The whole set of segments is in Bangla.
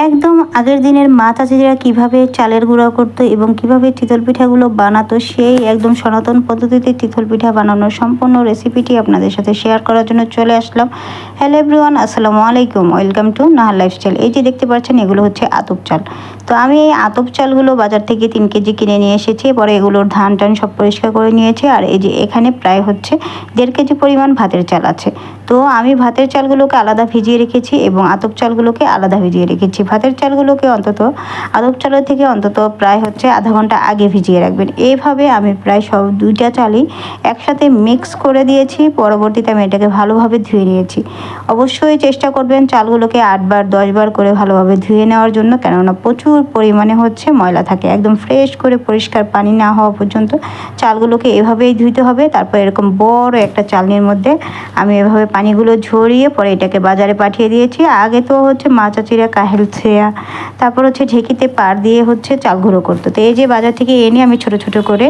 একদম আগের দিনের মা চাচিরা কীভাবে চালের গুঁড়া করতো এবং কীভাবে চিতল পিঠাগুলো বানাতো, সেই একদম সনাতন পদ্ধতিতে চিতল পিঠা বানানোর সম্পূর্ণ রেসিপিটি আপনাদের সাথে শেয়ার করার জন্য চলে আসলাম। হ্যালো এভরিওয়ান আসসালামু আলাইকুম ওয়েলকাম টু নাহার লাইফস্টাইল এই যে দেখতে পাচ্ছেন, এগুলো হচ্ছে আতপ চাল। তো আমি এই আতপ চালগুলো বাজার থেকে তিন কেজি কিনে নিয়ে এসেছি, পরে এগুলোর ধান টান সব পরিষ্কার করে নিয়েছি, আর এই যে এখানে প্রায় হচ্ছে দেড় কেজি পরিমাণ ভাতের চাল আছে। তো আমি ভাতের চালগুলোকে আলাদা ভিজিয়ে রেখেছি এবং আতপ চালগুলোকে আলাদা ভিজিয়ে রেখেছি। ভাতের চালগুলোকে অন্তত আতপ চালের থেকে অন্তত প্রায় হচ্ছে আধা ঘণ্টা আগে ভিজিয়ে রাখবেন। এইভাবে আমি প্রায় সব দুইটা চালই একসাথে মিক্স করে দিয়েছি, পরবর্তীতে আমি এটাকে ভালোভাবে ধুয়ে নিয়েছি। অবশ্যই চেষ্টা করবেন চালগুলোকে আটবার, দশবার করে ভালোভাবে ধুয়ে নেওয়ার জন্য, কেননা প্রচুর পরিমাণে হচ্ছে ময়লা থাকে। একদম ফ্রেশ করে পরিষ্কার পানি না হওয়া পর্যন্ত চালগুলোকে এভাবেই ধুইতে হবে। তারপর এরকম বড় একটা চালনির মধ্যে আমি এভাবে পানিগুলো ঝরিয়ে পরে এটাকে বাজারে পাঠিয়ে দিয়েছি। আগে তো হচ্ছে মা চাচিরা কাহেল ছেয়া তারপর হচ্ছে ঢেকিতে পার দিয়ে হচ্ছে চাল গুঁড়ো করতো। তো এই যে বাজার থেকে এনে আমি ছোট ছোট করে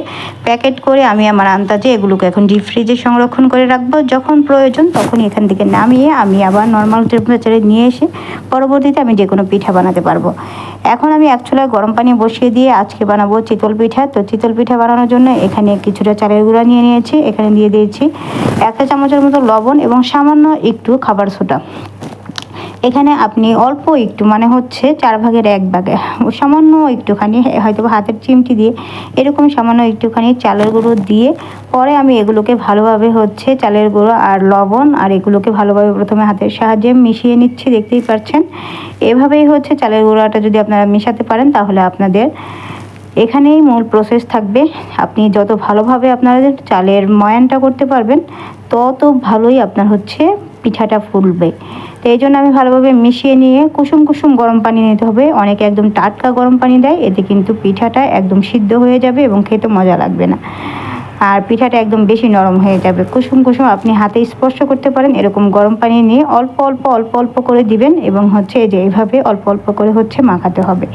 প্যাকেট করে আমি আমার আন্দাজে এগুলোকে এখন ডিপ ফ্রিজে সংরক্ষণ করে রাখব। যখন প্রয়োজন তখন এখান থেকে নামিয়ে আমি আবার নর্মাল টেম্পারেচারে নিয়ে এসে পরবর্তীতে আমি যে কোনো পিঠা বানাতে পারব। এখন আমি এক চুলায় গরম পানি বসিয়ে দিয়ে আজকে বানাবো চিতল পিঠা। তো চিতল পিঠা বানানোর জন্য এখানে কিছুটা চালের গুঁড়া নিয়ে নিয়েছি। এখানে দিয়ে দিয়েছি একটা চামচের মতো লবণ এবং সামান্য একটু খাবার সোটা এখানে আপনি অল্প একটু মানে হচ্ছে চার ভাগের এক ভাগে। সামান্য একটুখানি হয়তো হাতের চিমটি দিয়ে এরকম সামান্য একটুখানি চালের গুঁড়ো দিয়ে পরে আমি এগুলোকে ভালোভাবে হচ্ছে চালের গুঁড়ো আর লবণ আর এগুলোকে ভালোভাবে প্রথমে হাতের সাহায্যে মিশিয়ে নিচ্ছি, দেখতেই পাচ্ছেন এভাবেই হচ্ছে চালের গুঁড়োটা যদি আপনারা মেশাতে পারেন, তাহলে আপনাদের এখানেই মূল প্রসেস থাকবে। আপনি যত ভালোভাবে আপনাদের চালের ময়ানটা করতে পারবেন, তত ভালোই আপনার হচ্ছে পিঠাটা ফুলবে। তো এই জন্য আমি ভালোভাবে মিশিয়ে নিয়ে কুসুম কুসুম গরম পানি নিতে হবে। অনেকে একদম টাটকা গরম পানি দেয়, এতে কিন্তু পিঠাটা একদম সিদ্ধ হয়ে যাবে এবং খেতে মজা লাগবে না। আর পিঠাটা একদম বেশি নরম হয়ে যাবে। কুসুম কুসুম আপনি হাতে স্পর্শ করতে পারেন, এরকম গরম পানি নিয়ে অল্প অল্প অল্প অল্প করে দিবেন এবং হচ্ছে এই যে এইভাবে অল্প অল্প করে হচ্ছে মাখাতে হবে।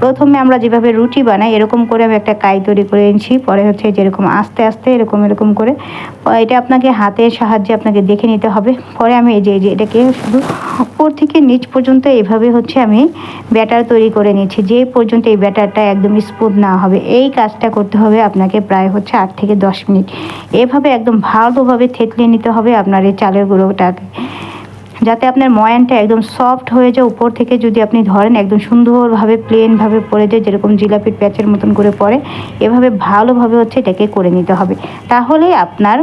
প্রথমে আমরা যেভাবে রুটি বানাই, এরকম করে আমি একটা কাই তৈরি করে এনেছি, পরে হচ্ছে যেরকম আস্তে আস্তে এরকম এরকম করে। এটা আপনাকে হাতের সাহায্যে আপনাকে দেখে নিতে হবে। পরে আমি এই যে এই যে এটাকে শুধু উপর থেকে নিচ পর্যন্ত এইভাবে হচ্ছে আমি ব্যাটার তৈরি করে নিচ্ছি যে পর্যন্ত এই ব্যাটারটা একদম স্মুথ না হবে, এই কাজটা করতে হবে আপনাকে প্রায় হচ্ছে আট থেকে দশ মিনিট এভাবে একদম ভালোভাবে থেতলিয়ে নিতে হবে আপনার এই চালের গুঁড়োটাকে। যাতে আপনার ময়ানটা একদম সফট হয়ে যায়, উপর থেকে যদি আপনি ধরেন একদম সুন্দরভাবে প্লেনভাবে পড়ে যায়, যেরকম জিলাপির প্যাচের মতন করে পড়ে, এভাবে ভালোভাবে হচ্ছে এটাকে করে নিতে হবে। তাহলে আপনার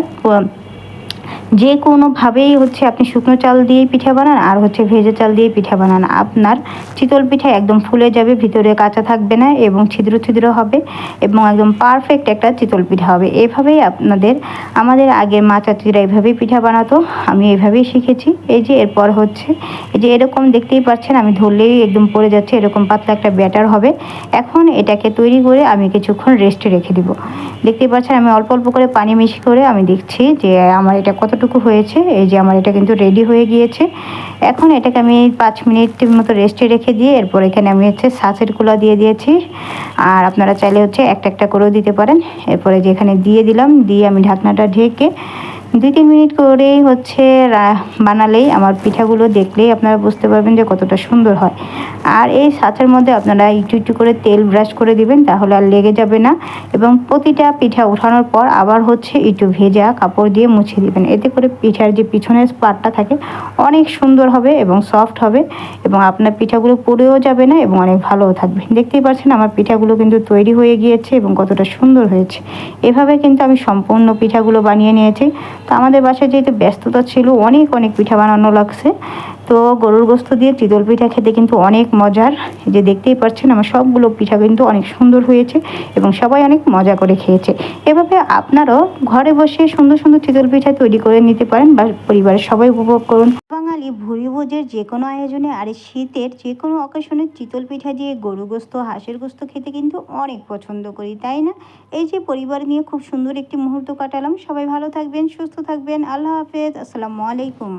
যে কোনোভাবেই হচ্ছে আপনি শুকনো চাল দিয়েই পিঠা বানান আর হচ্ছে ভেজে চাল দিয়ে পিঠা বানান। আপনার চিতল পিঠা একদম ফুলে যাবে, ভিতরে কাঁচা থাকবে না এবং ছিদ্র ছিদ্র হবে এবং একদম পারফেক্ট একটা চিতল পিঠা হবে। এভাবেই আপনাদের, আমাদের আগের মা চাচিরা এভাবেই পিঠা বানাতো, আমি এভাবেই শিখেছি। এই যে এরপর হচ্ছে, এই যে এরকম দেখতেই পাচ্ছেন, আমি ধরলেই একদম পড়ে যাচ্ছে, এরকম পাতলা একটা ব্যাটার হবে। এখন এটাকে তৈরি করে আমি কিছুক্ষণ রেস্টে রেখে দিব। দেখতেই পাচ্ছেন, আমি অল্প অল্প করে পানি মিশি করে আমি দেখছি যে আমার এটা কতটুকু হয়েছে, এই যে আমার এটা কিন্তু রেডি হয়ে গিয়েছে। এখন এটাকে আমি পাঁচ মিনিটের মতো রেস্টে রেখে দিয়ে, এরপর এখানে আমি হচ্ছে সাঁচের কুলা দিয়ে দিয়েছি। আর আপনারা চাইলে হচ্ছে একটা একটা করেও দিতে পারেন। এরপরে যে এখানে দিয়ে দিলাম, দিয়ে আমি ঢাকনাটা ঢেকে দুই তিন মিনিট করেই হচ্ছে বানালেই আমার পিঠাগুলো দেখলেই আপনারা বুঝতে পারবেন যে কতটা সুন্দর হয়। আর এই সাঁচার মধ্যে আপনারা একটু একটু করে তেল ব্রাশ করে দিবেন, তাহলে আর লেগে যাবে না। এবং প্রতিটা পিঠা উঠানোর পর আবার হচ্ছে একটু ভেজা কাপড় দিয়ে মুছে দিবেন। এতে করে পিঠার যে পিছনের পাটটা থাকে, অনেক সুন্দর হবে এবং সফট হবে এবং আপনার পিঠাগুলো পড়েও যাবে না এবং অনেক ভালোও থাকবে। দেখতেই পাচ্ছেন আমার পিঠাগুলো কিন্তু তৈরি হয়ে গিয়েছে এবং কতটা সুন্দর হয়েছে। এভাবে কিন্তু আমি সম্পূর্ণ পিঠাগুলো বানিয়ে নিয়েছি। তো আমাদের বাসায় যেহেতু ব্যস্ততা ছিল অনেক অনেক পিঠা বানানো লাগছে। তো গরুর গোস্ত দিয়ে চিতল পিঠা খেতে কিন্তু অনেক মজার। যে দেখতেই পাচ্ছেন, আমার সবগুলো পিঠা কিন্তু অনেক সুন্দর হয়েছে এবং সবাই অনেক মজা করে খেয়েছে। এভাবে আপনারাও ঘরে বসে সুন্দর সুন্দর চিতল পিঠা তৈরি করে নিতে পারেন বা পরিবারের সবাই উপভোগ করুন। বাঙালি ভুরি ভোজের যে কোনো আয়োজনে আর শীতের যে কোনো অকেশনে চিতল পিঠা দিয়ে গরু গোস্ত, হাঁসের গোস্ত খেতে কিন্তু অনেক পছন্দ করি, তাই না? এই যে পরিবার নিয়ে খুব সুন্দর একটি মুহূর্ত কাটালাম। সবাই ভালো থাকবেন, সুস্থ থাকবেন। আল্লাহ হাফেজ। আসসালামু আলাইকুম।